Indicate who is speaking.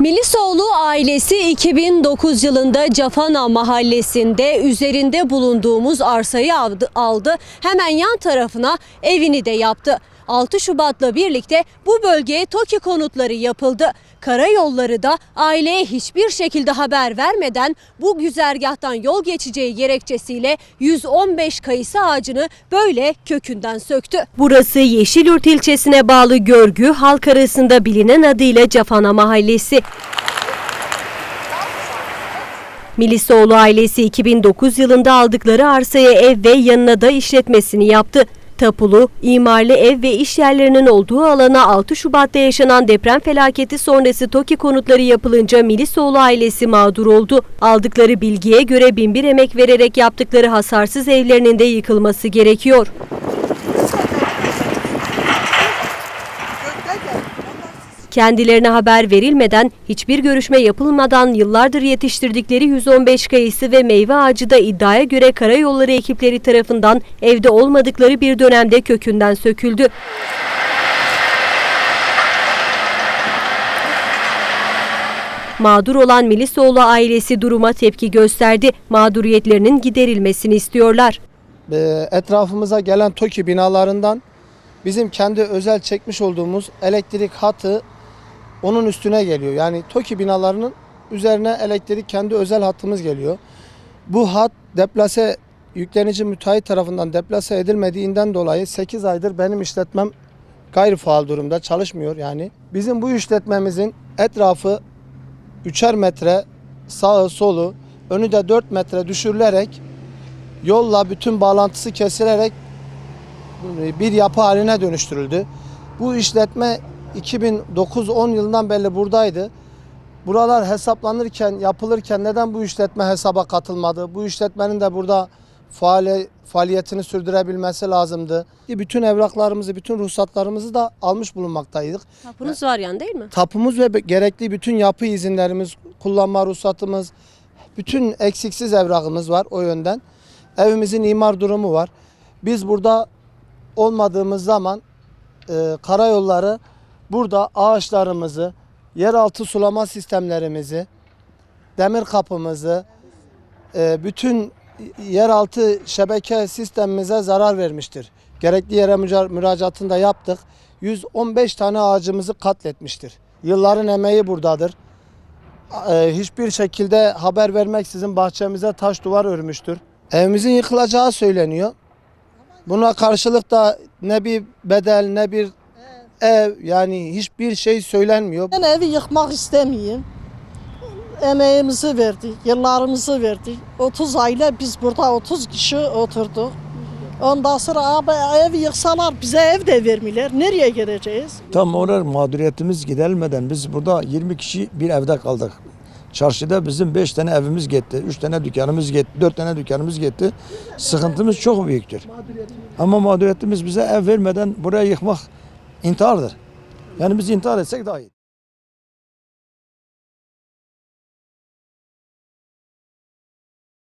Speaker 1: Milisoğlu ailesi 2009 yılında Cafana mahallesinde üzerinde bulunduğumuz arsayı aldı. Hemen yan tarafına evini de yaptı. 6 Şubat'la birlikte bu bölgeye TOKİ konutları yapıldı. Karayolları da aileye hiçbir şekilde haber vermeden bu güzergahtan yol geçeceği gerekçesiyle 115 kayısı ağacını böyle kökünden söktü. Burası Yeşilyurt ilçesine bağlı Görgü, halk arasında bilinen adıyla Cafana Mahallesi. Milisoğlu ailesi 2009 yılında aldıkları arsaya ev ve yanına da işletmesini yaptı. Tapulu, imarlı ev ve iş yerlerinin olduğu alana 6 Şubat'ta yaşanan deprem felaketi sonrası TOKİ konutları yapılınca Milisoğlu ailesi mağdur oldu. Aldıkları bilgiye göre binbir emek vererek yaptıkları hasarsız evlerinin de yıkılması gerekiyor. Kendilerine haber verilmeden, hiçbir görüşme yapılmadan yıllardır yetiştirdikleri 115 kayısı ve meyve ağacı da iddiaya göre karayolları ekipleri tarafından evde olmadıkları bir dönemde kökünden söküldü. Mağdur olan Milisoğlu ailesi duruma tepki gösterdi. Mağduriyetlerinin giderilmesini istiyorlar.
Speaker 2: Ee, etrafımıza gelen TOKİ binalarından bizim kendi özel çekmiş olduğumuz elektrik hatı onun üstüne geliyor. Yani TOKİ binalarının üzerine elektrik kendi özel hattımız geliyor. Bu hat deplase yüklenici müteahhit tarafından deplase edilmediğinden dolayı 8 aydır benim işletmem gayri faal durumda çalışmıyor yani. Bizim bu işletmemizin etrafı 3'er metre sağı solu önü de 4 metre düşürülerek yolla bütün bağlantısı kesilerek bir yapı haline dönüştürüldü. Bu işletme 2009-10 yılından beri buradaydı. Buralar hesaplanırken, yapılırken neden bu işletme hesaba katılmadı? Bu işletmenin de burada faali, faaliyetini sürdürebilmesi lazımdı. Bütün evraklarımızı, bütün ruhsatlarımızı da almış bulunmaktaydık.
Speaker 1: Tapunuz var yani değil mi?
Speaker 2: Tapumuz ve gerekli bütün yapı izinlerimiz, kullanma ruhsatımız, bütün eksiksiz evrakımız var o yönden. Evimizin imar durumu var. Biz burada olmadığımız zaman e, karayolları burada ağaçlarımızı, yeraltı sulama sistemlerimizi, demir kapımızı, e, bütün yeraltı şebeke sistemimize zarar vermiştir. Gerekli yere müracaatını da yaptık. 115 tane ağacımızı katletmiştir. Yılların emeği buradadır. E, hiçbir şekilde haber vermeksizin bahçemize taş duvar örmüştür. Evimizin yıkılacağı söyleniyor. Buna karşılık da ne bir bedel ne bir ev yani hiçbir şey söylenmiyor.
Speaker 3: Ben evi yıkmak istemiyorum. Emeğimizi verdik, yıllarımızı verdik. 30 aile biz burada 30 kişi oturduk. Ondan sonra abi evi yıksalar bize ev de vermiyorlar. Nereye gideceğiz?
Speaker 4: Tam olarak mağduriyetimiz giderilmeden biz burada 20 kişi bir evde kaldık. Çarşıda bizim 5 tane evimiz gitti, 3 tane dükkanımız gitti, 4 tane dükkanımız gitti. Sıkıntımız çok büyüktür. Ama mağduriyetimiz bize ev vermeden buraya yıkmak intihardır. Yani biz intihar etsek daha iyi.